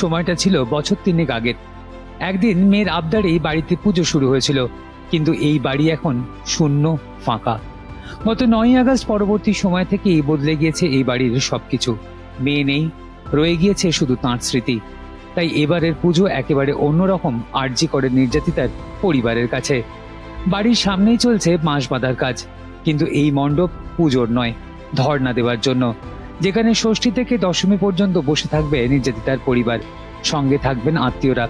সময়টা ছিল বছর তিনেক আগের। একদিন মেয়ের আবদারেই বাড়িতে পুজো শুরু হয়েছিল, কিন্তু এই বাড়ি এখন শূন্য, ফাঁকা। গত নয় আগস্ট পরবর্তী সময় থেকেই বদলে গিয়েছে এই বাড়ির সবকিছু। মেয়ে নেই, রয়ে গিয়েছে শুধু তাঁর স্মৃতি। তাই এবারের পুজো একেবারে অন্যরকম আর্জি করে নির্যাতিতার পরিবারের কাছে। বাড়ির সামনেই চলছে বাঁশ বাঁধার কাজ, কিন্তু এই মণ্ডপ পুজোর নয়, ধর্ণা দেওয়ার জন্য। যেখানে ষষ্ঠী থেকে দশমী পর্যন্ত বসে থাকবে নির্যাতিতার পরিবার। সঙ্গে থাকবেন আত্মীয়রা।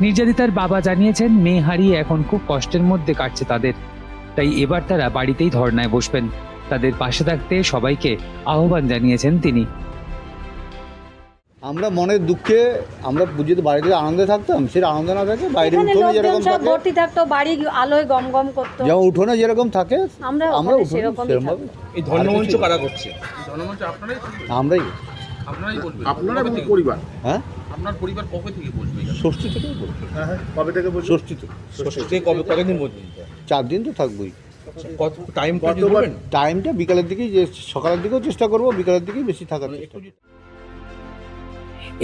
নির্যাতিতার বাবা জানিয়েছেন, মেয়ে হারিয়ে এখন খুব কষ্টের মধ্যে কাটছে তাদের। তাই এবার তারা বাড়িতেই ধর্নায় বসবেন। তাদের পাশে থাকতে সবাইকে আহ্বান জানিয়েছেন তিনি। আমরা মনের দুঃখে আমরা পুজোতে বাড়িতে আনন্দে থাকতাম সেটা আনন্দ না থাকে বাইরে উঠোনে যেরকম থাকে। ভর্তি থাকতো বাড়ি আলোয় গম গম করতো। যেমন উঠোনে যেরকম থাকে আমরা আমরা সেরকমই এই ধর্মমঞ্চ কারা করছে? জনমঞ্চ আপনারাই আমরাই আপনারাই বলবেন আপনারা কবে এবং পরিবার? হ্যাঁ? আপনার পরিবার কবে থেকে এটা? ষষ্ঠী থেকেই বলব কবে থেকে বলছেন ষষ্ঠী থেকে। ষষ্ঠী কবে কতদিন পর্যন্ত চার দিন তো থাকবোই। কত টাইম টাইমটা বিকালের দিকেই যে সকালের দিকেও চেষ্টা করব বিকালের দিকেই বেশি থাকার চেষ্টা করব।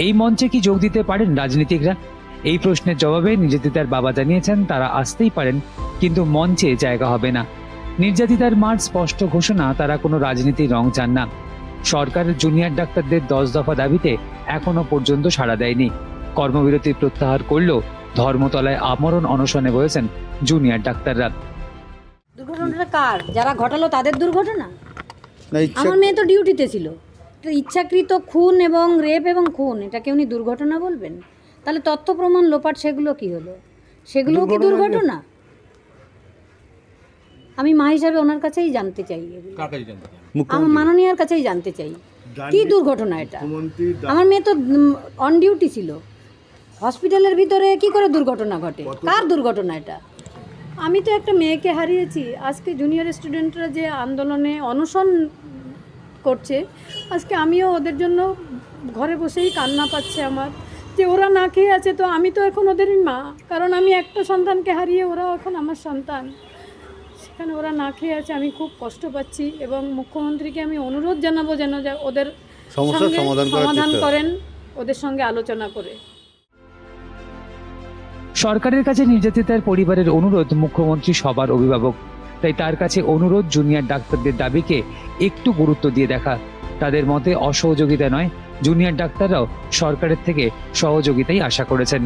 এই মঞ্চে কি যোগ দিতে পারেন রাজনীতিকরা? এই প্রশ্নের জবাবে নির্যাতিতার বাবা জানিয়েছেন তারা আসতেই পারেন কিন্তু মঞ্চে জায়গা হবে না। নির্যাতিতার মার স্পষ্ট ঘোষণা তারা কোনো রাজনীতির রং চান না। সরকারের জুনিয়র ডাক্তারদের দশ দফা দাবিতে এখনও পর্যন্ত সাড়া দেয়নি। কর্মবিরতি প্রত্যাহার করলেও ধর্মতলায় আমরণ অনশনে বলেছেন জুনিয়র ডাক্তাররা। দুর্ঘটনাটা কার? যারা ঘটালো তাদের দুর্ঘটনা? না আমার মেয়ে তো ডিউটিতে ছিল। ইচ্ছাকৃত খুন এবং রেপ এবং খুন এটাকে উনি দুর্ঘটনা বলবেন? তাহলে তথ্য প্রমাণ লোপাট সেগুলো কি হলো? সেগুলো কি দুর্ঘটনা আমি মা হিসাবে ওনার কাছেই জানতে চাই? আমার মাননীয়ার কাছেই জানতে চাই। কি দুর্ঘটনা এটা? আমার মেয়ে তো অন ডিউটি ছিল। হসপিটালের ভিতরে কি করে দুর্ঘটনা ঘটে? কার দুর্ঘটনা এটা? আমি তো একটা মেয়েকে হারিয়েছি। আজকে জুনিয়র স্টুডেন্টরা যে আন্দোলনে অনশন করছে। আজকে আমিও ওদের জন্য ঘরে বসেই কান্না পাচ্ছে আমার। যে ওরা না খেয়ে আছে তো আমি তো এখন ওদেরই মা। কারণ আমি একটা সন্তানকে হারিয়ে ওরাও এখন আমার সন্তান। সেখানে ওরা না খেয়ে আছে আমি খুব কষ্ট পাচ্ছি এবং মুখ্যমন্ত্রীকে আমি অনুরোধ জানাব যেন যা ওদের সমাধান করেন ওদের সঙ্গে আলোচনা করে। সরকারের কাছে নির্যাতিতার পরিবারের অনুরোধ মুখ্যমন্ত্রী সবার অভিভাবক তাই তার কাছে অনুরোধ জুনিয়র ডাক্তারদের দাবিকে একটু গুরুত্ব দিয়ে দেখা। তাদের মতে অসহযোগিতা নয়, জুনিয়র ডাক্তাররাও সরকারের থেকে সহযোগিতাই আশা করেছেন।